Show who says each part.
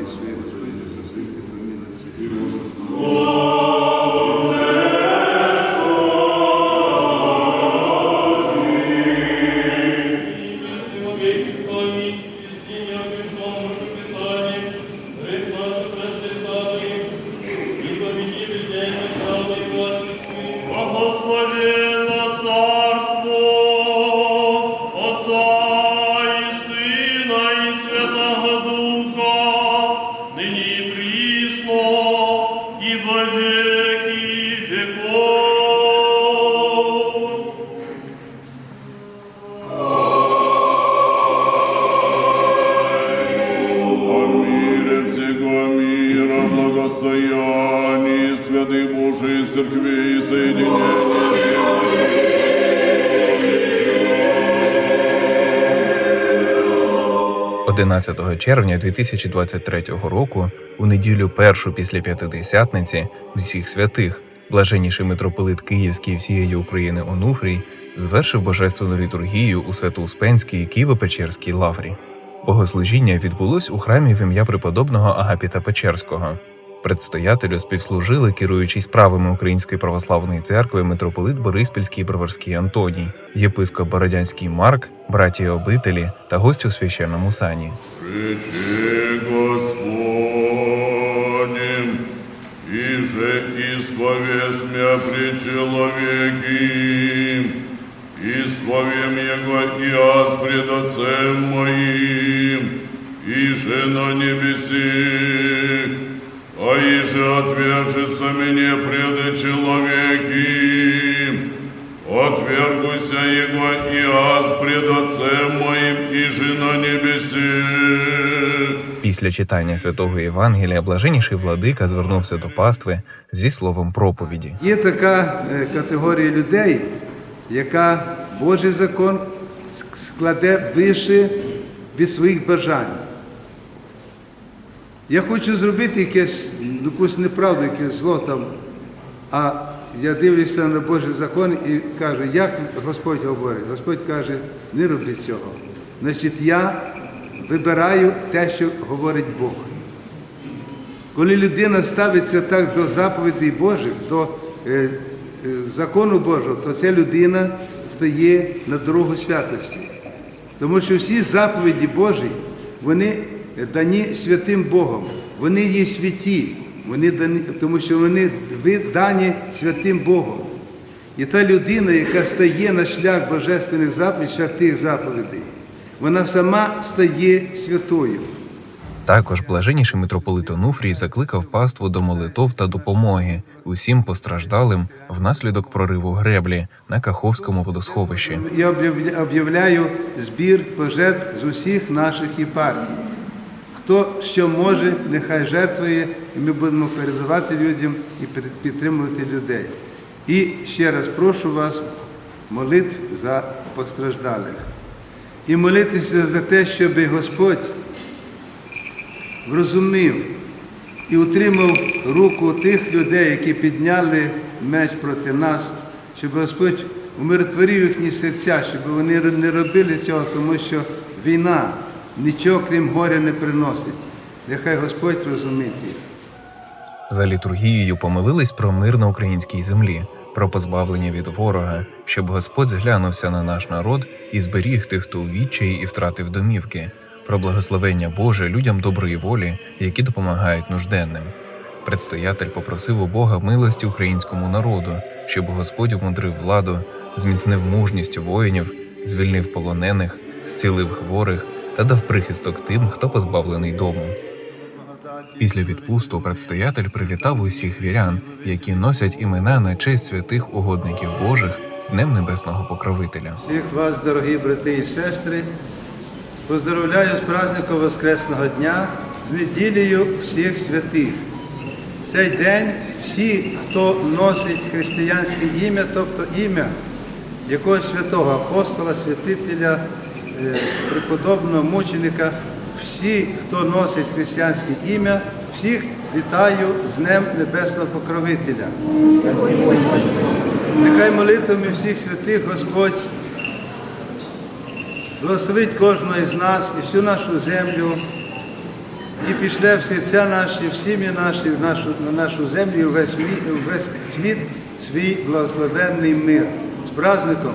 Speaker 1: і своє Господи, простити,
Speaker 2: благостоянии, святых Божией Церкви и соединении всех
Speaker 3: 11 червня 2023 року, у неділю першу після п'ятидесятниці усіх святих, блаженніший митрополит Київський всієї України Онуфрій звершив божественну літургію у Свято-Успенській Києво-Печерській лаврі. Богослужіння відбулось у храмі в ім'я преподобного Агапіта Печерського. Предстоятелю співслужили керуючий справами Української православної церкви митрополит Бориспільський і Броварський Антоній, єпископ Бородянський Марк, браті обителі та гості у священному сані.
Speaker 2: Же исповесть мя при человеке, исповем Его и аз пред Отцем моим, и же на небесах, а и же отвержется мне пред человеки, отвергуся Его и аз пред Отцем моим, и же на небесах.
Speaker 3: Після читання святого Євангелія блаженніший владика звернувся до пастви зі словом проповіді.
Speaker 1: Є така е, категорія людей, яка Божий закон складе вище від своїх бажань. Я хочу зробити якесь, якусь неправду, якесь зло там, а я дивлюся на Божий закон і кажу, як Господь говорить? Господь каже, не роби цього. Значить, я вибираю те, що говорить Бог. Коли людина ставиться так до заповідей Божих, до е, е, закону Божого, то ця людина стає на дорогу святості. Тому що всі заповіді Божі, вони дані святим Богом, вони є святі, вони дані, тому що вони ви дані святим Богом. І та людина, яка стає на шлях божественних заповідей, святих заповідей, вона сама стає святою.
Speaker 3: Також блаженніший митрополит Онуфрій закликав паству до молитов та допомоги усім постраждалим внаслідок прориву греблі на Каховському водосховищі.
Speaker 1: Я об'являю збір пожертв з усіх наших єпархій. Хто що може, нехай жертвує, і ми будемо передавати людям і підтримувати людей. І ще раз прошу вас молитв за постраждалих. І молитися за те, щоб Господь зрозумів і утримав руку тих людей, які підняли меч проти нас, щоб Господь умиротворив їхні серця, щоб вони не робили цього, тому що війна нічого крім горя не приносить. Нехай Господь розуміє.
Speaker 3: За літургією помолились про мир на українській землі, про позбавлення від ворога, щоб Господь зглянувся на наш народ і зберіг тих, хто у відчаї і втратив домівки, про благословення Боже людям доброї волі, які допомагають нужденним. Предстоятель попросив у Бога милості українському народу, щоб Господь умудрив владу, зміцнив мужність воїнів, звільнив полонених, зцілив хворих та дав прихисток тим, хто позбавлений дому. Після відпусту предстоятель привітав усіх вірян, які носять імена на честь святих угодників Божих з Днем Небесного Покровителя.
Speaker 1: Всіх вас, дорогі брати і сестри, поздравляю з праздником Воскресного дня, з неділею всіх святих. Цей день всі, хто носить християнське ім'я, тобто ім'я якогось святого апостола, святителя, преподобного мученика, всі, хто носить християнське ім'я, всіх вітаю з Днем Небесного Покровителя. Нехай молитвами всіх святих Господь благословить кожного із нас і всю нашу землю і пішли в серця наші, в сім'ї наші, в нашу, на нашу землю, і весь, весь світ свій благословенний мир. З праздником!